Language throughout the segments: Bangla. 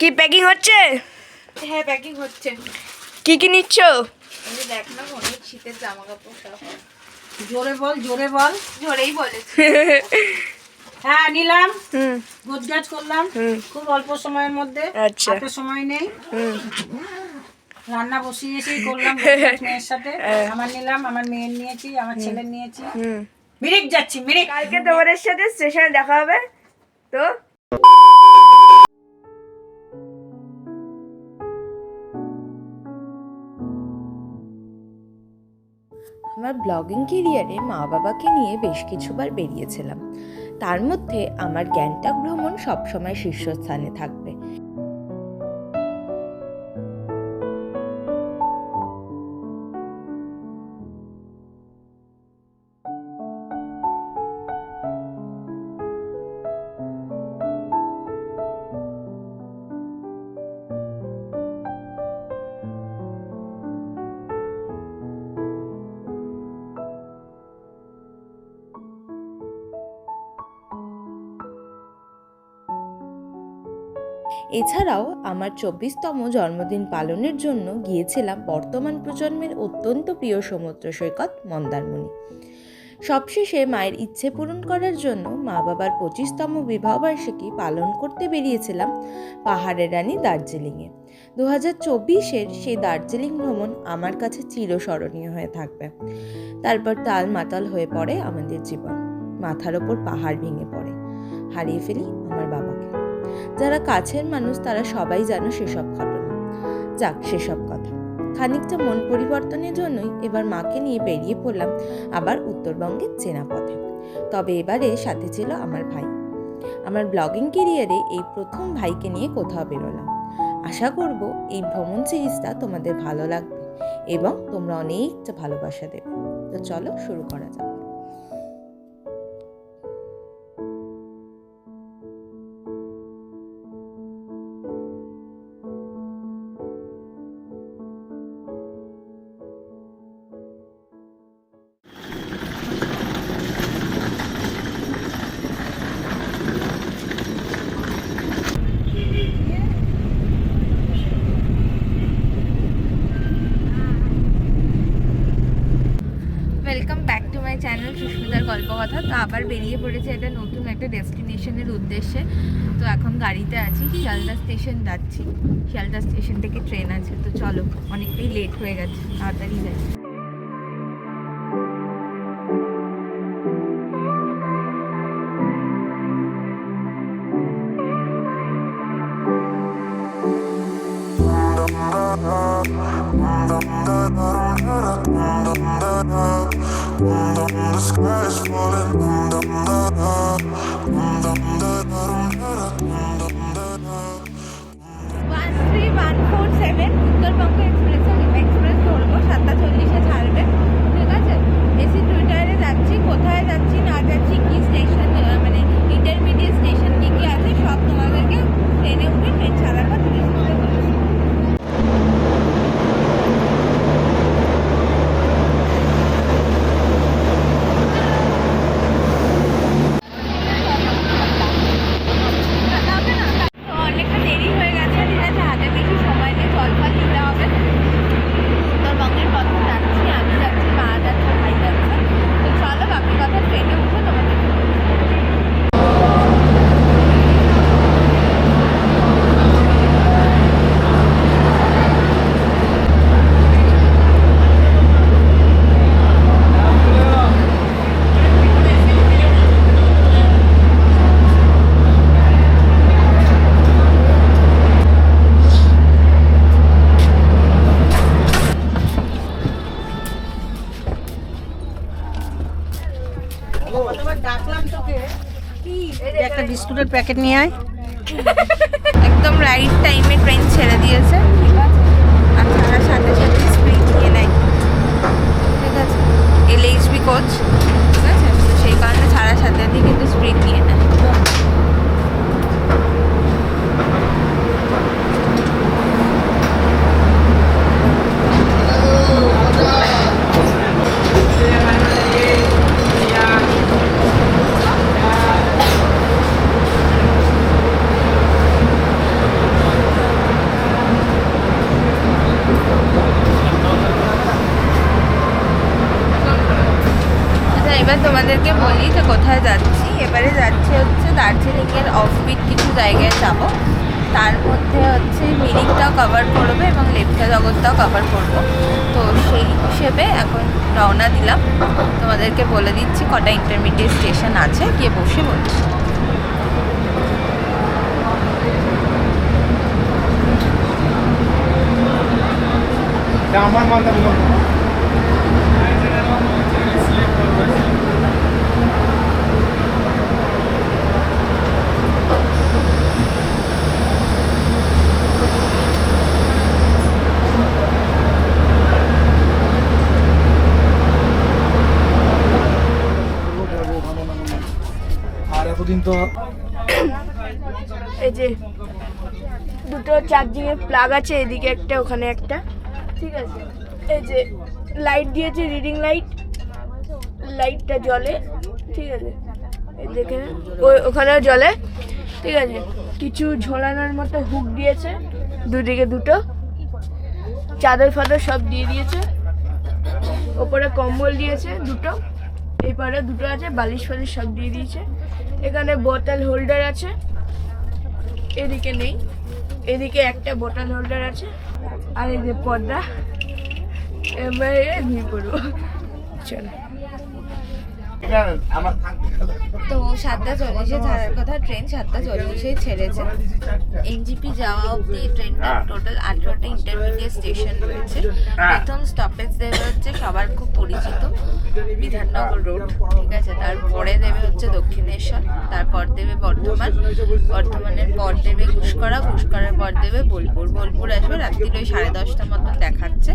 কি প্যাকিং হচ্ছে? হ্যাঁ প্যাকিং হচ্ছে। কি কি নিচ্ছ? দেখ না অনেক শীতের জামা কাপড় সব। জোরে বল জোরে বল। ঝরেই বলেছে হ্যাঁ নিলাম। হুম। গোজগাজ করলাম। খুব অল্প সময়ের মধ্যে। আচ্ছা। সময় নেই। রান্না বসিয়েছি করলাম মেয়ের সাথে। হ্যাঁ। আমার নিলাম আমার মেয়ের নিয়েছি আমার ছেলের নিয়েছি। মিরিক যাচ্ছি মিরিক। কালকে তোমাদের সাথে স্টেশনে দেখা হবে। তো আমার ব্লগিং কেরিয়ারে মা বাবাকে নিয়ে বেশ কিছুবার বেরিয়েছিলাম। তার মধ্যে আমার গ্যাংটক ভ্রমণ সবসময় শীর্ষস্থানে থাকবে এছাড়াও আমার চব্বিশতম জন্মদিন পালনের জন্য গিয়েছিলাম বর্তমান প্রজন্মের অত্যন্ত প্রিয় সমুদ্র সৈকত মন্দারমণি। সবশেষে মায়ের ইচ্ছে পূরণ করার জন্য মা বাবার পঁচিশতম বিবাহবার্ষিকী পালন করতে বেরিয়েছিলাম পাহাড়ের রানী দার্জিলিংয়ে। দু হাজার চব্বিশের সেই দার্জিলিং ভ্রমণ আমার কাছে চিরস্মরণীয় হয়ে থাকবে। তারপর তাল মাতাল হয়ে পড়ে আমাদের জীবন। মাথার ওপর পাহাড় ভেঙে পড়ে। হারিয়ে ফেলি আমার বাবাকে যারা কাছের মানুষ, তারা সবাই জানো সেসব ঘটনা। যাক, সেসব কথা। খানিকটা মন পরিবর্তনের জন্যই এবার মাকে নিয়ে বেরিয়ে পড়লাম আবার উত্তরবঙ্গের চেনা পথে তবে এবারে সাথে ছিল আমার ভাই। আমার ব্লগিং কেরিয়ারে এই প্রথম ভাইকে নিয়ে কোথাও বেরোলাম। আশা করব এই ভ্রমণ সিরিজটা তোমাদের ভালো লাগবে এবং তোমরা অনেকটা ভালোবাসা দেবে। তো চলো শুরু করা যাক। কথা তো আবার বেরিয়ে পড়েছে এটা নতুন একটা ডেস্টিনেশনের উদ্দেশ্যে তো এখন গাড়িতে আছি শিয়ালদা স্টেশন যাচ্ছি শিয়ালদা স্টেশন থেকে ট্রেন আছে তো চলো অনেকটাই লেট হয়ে গেছে তাড়াতাড়ি যাই one three one four seven Uttarbanga এক্সপ্রেসে এক্সপ্রেস ধরবো, সাতটা ছাড়বে। ঠিক আছে? এসি টুইটারে যাচ্ছি, কোথায় যাচ্ছি না যাচ্ছি, কি স্টেশন মানে ইন্টারমিডিয়েট স্টেশন কী কী আছে, সব তোমাদেরকে ট্রেনে উঠে ট্রেন ছাড়ার জিজ্ঞেস করতে বলেছি তো অনেকটা দেরি হয়ে গেছে ঠিক আছে হাতে বেশি সময় নেই জল ফল দিতে হবে উত্তরবঙ্গের পথে যাচ্ছি আমি যাচ্ছি মা যাচ্ছে ভাই যাচ্ছে তো চলো বাকি কথা ট্রেনে উঠে তোমাদের কতবার ডাকলাম তোকে যে একটা বিস্কুটের প্যাকেট নিয়ে আয়। একদম রাইট টাইমে ট্রেন ছেড়ে দিয়েছে। ঠিক আছে ছাড়ার সাথে সাথে স্প্রিট নিয়ে নেয়। ঠিক আছে? এল এইচবি কোচ ঠিক আছে? সেই কারণে ছাড়ার সাথে সাথে কিন্তু স্প্রিট নিয়ে নেয়। কোথায় যাচ্ছি? এবারে যাচ্ছি হচ্ছে দার্জিলিংয়ের অফবিট কিছু জায়গায় যাব। তার মধ্যে হচ্ছে মিরিকটাও কভার করবে এবং লেপচা জগৎটাও কভার করব। তো সেই হিসেবে এখন রওনা দিলাম। তোমাদেরকে বলে দিচ্ছি কটা ইন্টারমিডিয়েট স্টেশন আছে, গিয়ে বসে বলছি। আমার মালটা আর এতদিন তো এই যে দুটো চার্জিং এর প্লাগ আছে, এদিকে একটা, ওখানে একটা। ঠিক আছে? এই যে লাইট দিয়েছে রিডিং লাইট লাইটটা জ্বলে। ঠিক আছে? দেখে ওই ওখানেও জ্বলে। ঠিক আছে? কিছু ঝোলানোর মতো হুক দিয়েছে, দুদিকে দুটো। চাদর ফাদর সব দিয়ে দিয়েছে। ওপরে কম্বল দিয়েছে, দুটো। এই দুটো আছে, বালিশ ফালিশ সব দিয়ে দিয়েছে। এখানে বোতল হোল্ডার আছে। এদিকে নেই। এদিকে একটা বোতল হোল্ডার আছে। আর এই যে পর্দা। এবারে ঘুমিয়ে পড়ব চলো। তো সাতটা চল্লিশে ছাড়ার কথা ট্রেন সাতটা চল্লিশেই ছেড়েছে। এনজিপি যাওয়া অবধি ট্রেনটা টোটাল আঠেরোটা ইন্টারমিডিয়েট স্টেশন রয়েছে। প্রথম স্টপেজ দেবে হচ্ছে সবার খুব পরিচিত বিধাননগর রোড ঠিক আছে? তারপরে দেবে হচ্ছে দক্ষিণেশ্বর তারপর দেবে বর্ধমান। বর্ধমানের পর দেবে ঘুষকরা ঘুষকরার পর দেবে বোলপুর। বোলপুর আসবে রাত্রির ওই সাড়ে দশটা মতন দেখাচ্ছে।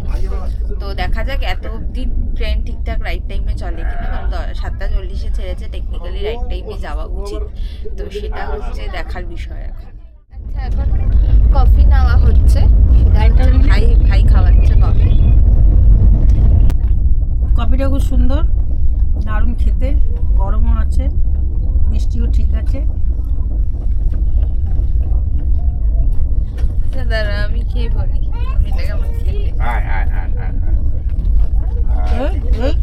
তো দেখা যাক এত অব্দি ট্রেন ঠিকঠাক রাইট টাইমে চলে কিনা কারণ দ- সাতটা চল্লিশে ছেড়েছে টেকনিক্যালি রাইট টাইমে যাওয়া উচিত। তো সেটা হচ্ছে দেখার বিষয় এখন। আচ্ছা এখন কফি নেওয়া হচ্ছে। ভাই ভাই খাওয়াচ্ছে কফি কফিটা খুব সুন্দর দারুণ খেতে গরমও আছে মিষ্টিও ঠিক আছে। আচ্ছা দাঁড়া আমি খেয়ে বলি এটা কেমন খেতে আয় আয় আয় আয় এই, এই,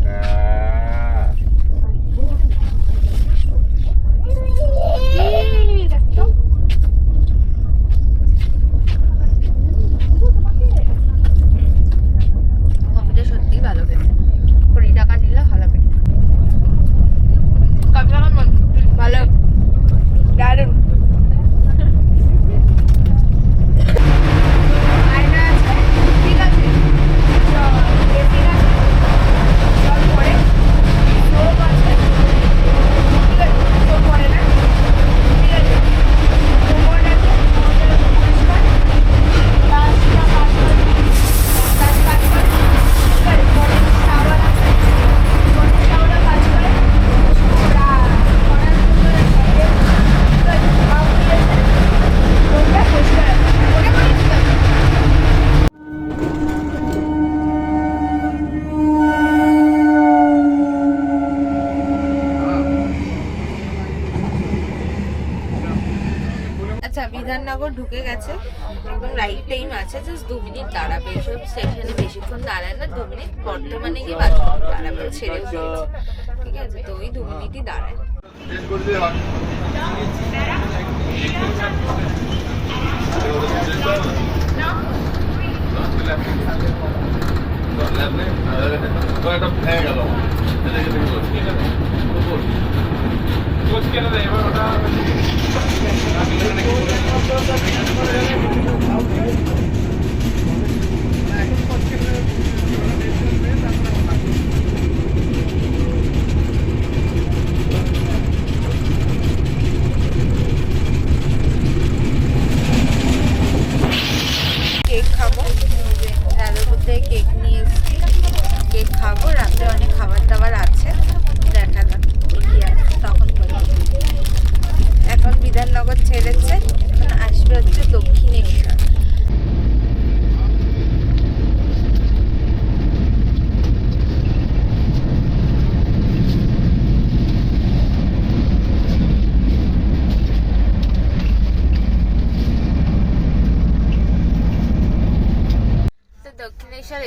কফিটা সত্যিই ভালো খেতে কুড়ি টাকা নিলে ভালো খেতে কত কেমন ভালো দারুণ আয়না আছে ঠিক আছে জল এসি আছে জল পড়ে সোপ আছে ঠিক আছে সোপ পড়ে না ঠিক আছে কোমর আছে কোমরটা পরিষ্কার গ্লাসটা কাজ করে গ্লাস কাজ করে ঠিক আছে পরে শাওয়ার আছে পরে শাওয়ারও কাজ করে ওরা করার জন্য ঠিক আছে হাফ দিয়েছে কোনটা পরিষ্কার আছে মনে করি ঠিক আছে আচ্ছা বিধাননগর ঢুকে গেছে একদম রাইট টাইম আছে জাস্ট দু মিনিট দাঁড়াবে। এসব স্টেশনে বেশিক্ষণ দাঁড়ায় না, দু মিনিট বর্তমানে গিয়ে মিনিট দাঁড়াবে দিয়েছে ঠিক আছে, তো ওই দু মিনিটই দাঁড়ায়।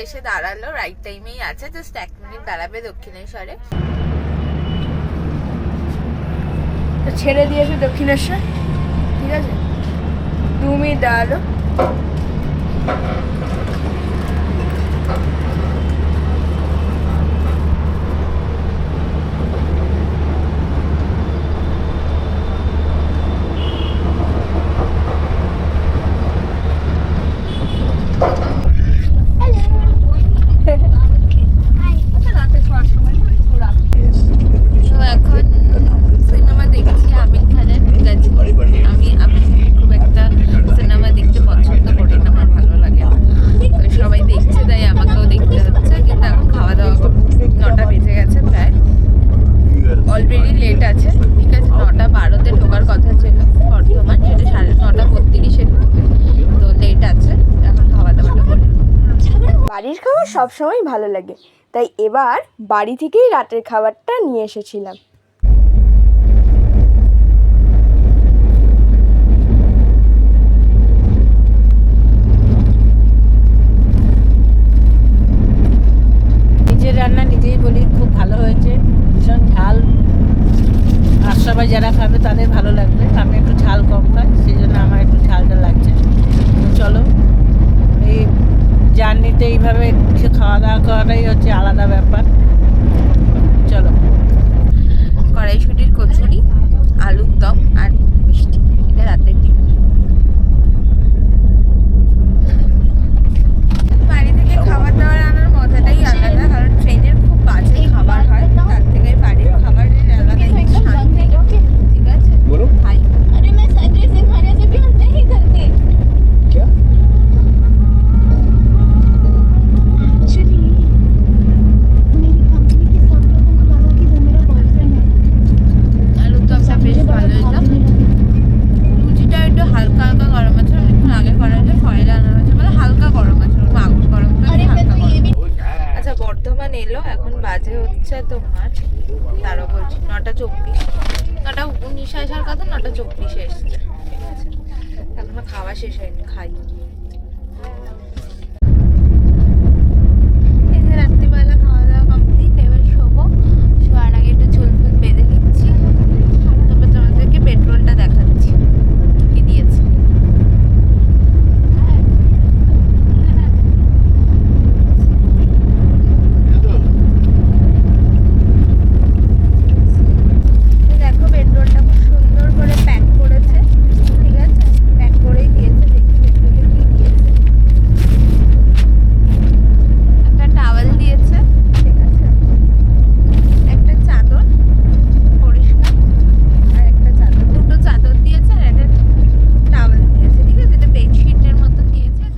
এসে দাঁড়াল রাইট টাইমেই আছে জাস্ট এক মিনিট দাঁড়াবে দক্ষিণেশ্বরে। ছেড়ে দিয়েছে দক্ষিণেশ্বর, ঠিক আছে? দু মিনিট দাঁড়াল। বাড়ির খাবার সবসময় ভালো লাগে। তাই এবার বাড়ি থেকেই রাতের খাবারটা নিয়ে এসেছিলাম। নিজের রান্না নিজেই বলি, খুব ভালো হয়েছে, ভীষণ ঝাল। আর যারা খাবে তাদের ¿verdad?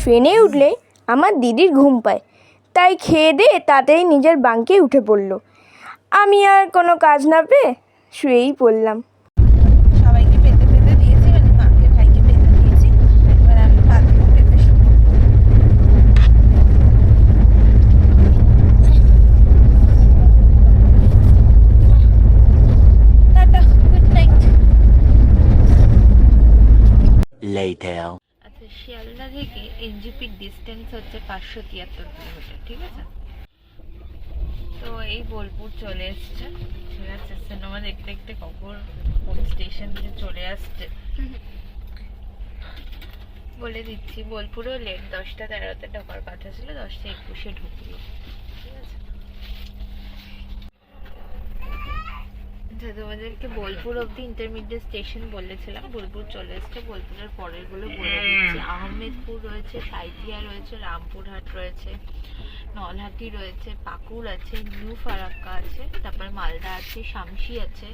ফেনে উঠলে আমার দিদির ঘুম পায়। তাই খেয়ে দিয়ে তাতেই নিজের বাঙ্কে উঠে পড়ল। আমি আর কোনো কাজ না পেয়ে শুয়েই পড়লাম। Later. এনজিপির ডিস্টেন্স হচ্ছে পাঁচশো তিয়াত্তর কিলোমিটার, ঠিক আছে? তো এই বোলপুর চলে এসছে। ঠিক আছে, সিনেমা দেখতে দেখতে কখন কোন স্টেশন দিয়ে চলে আসছে। বলে দিচ্ছি, বোলপুরেও লেট দশটা তেরোতে ঢোকার কথা ছিল, দশটা একুশে ঢুকলো। যে তোমাদেরকে বোলপুর অব্দি ইন্টারমিডিয়েট স্টেশন বলেছিলাম বোলপুর চলে এসছে বোলপুরের পরেরগুলো বলে দিচ্ছি। আহমেদপুর রয়েছে সাইতিয়া রয়েছে রামপুরহাট রয়েছে নলহাটি রয়েছে পাকুর আছে নিউ ফারাক্কা আছে তারপর মালদা আছে শামসি আছে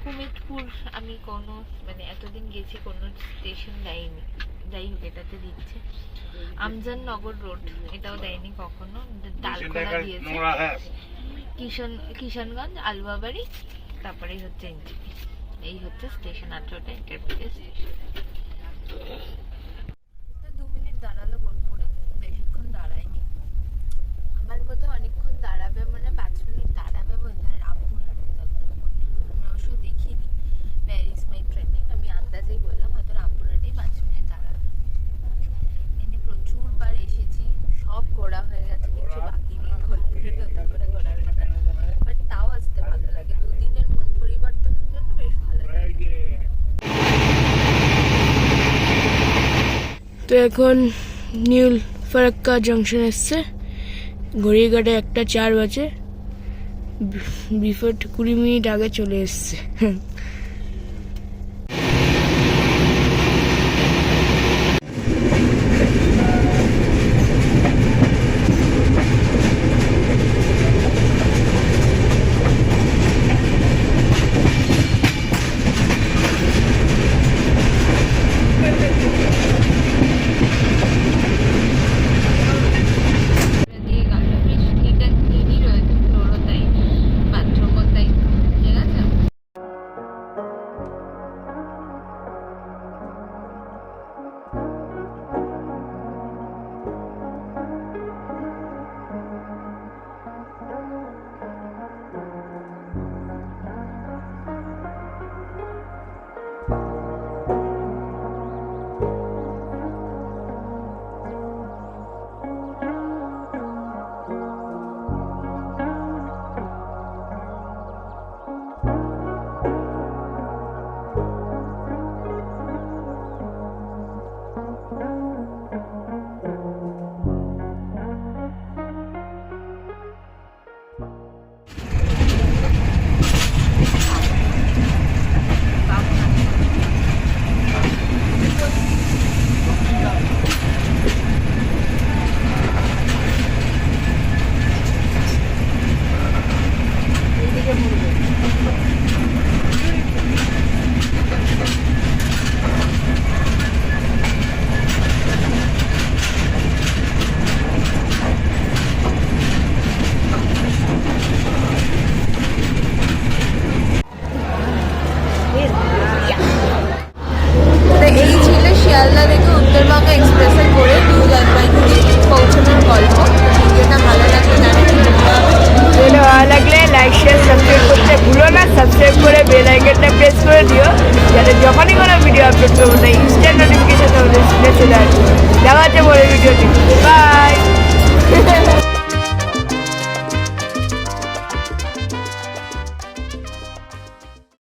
কুমেটপুর আমি কোনো মানে এতদিন গেছি কোনো স্টেশন দেয়নি। যাই হোক এটাতে দিচ্ছে। আমজান নগর রোড এটাও দেয়নি কখনো। ডালকোলা দিয়েছে। কিষণ কিষানগঞ্জ, আলুয়াবাড়ি, তারপরে হচ্ছে এনটিপি। এই হচ্ছে স্টেশন আঠারোটা এন্টারপ্রাইজের স্টেশন দু মিনিট দাঁড়াল বোলপুরে বেশিক্ষণ দাঁড়ায়নি। আমার মধ্যে অনেকক্ষণ দাঁড়াবে মানে পাঁচ মিনিট দাঁড়ায় এখন নিউ ফারাক্কা জংশন এসছে। ঘড়িঘাটে একটা চার বাজে। বিফোর কুড়ি মিনিট আগে চলে এসছে।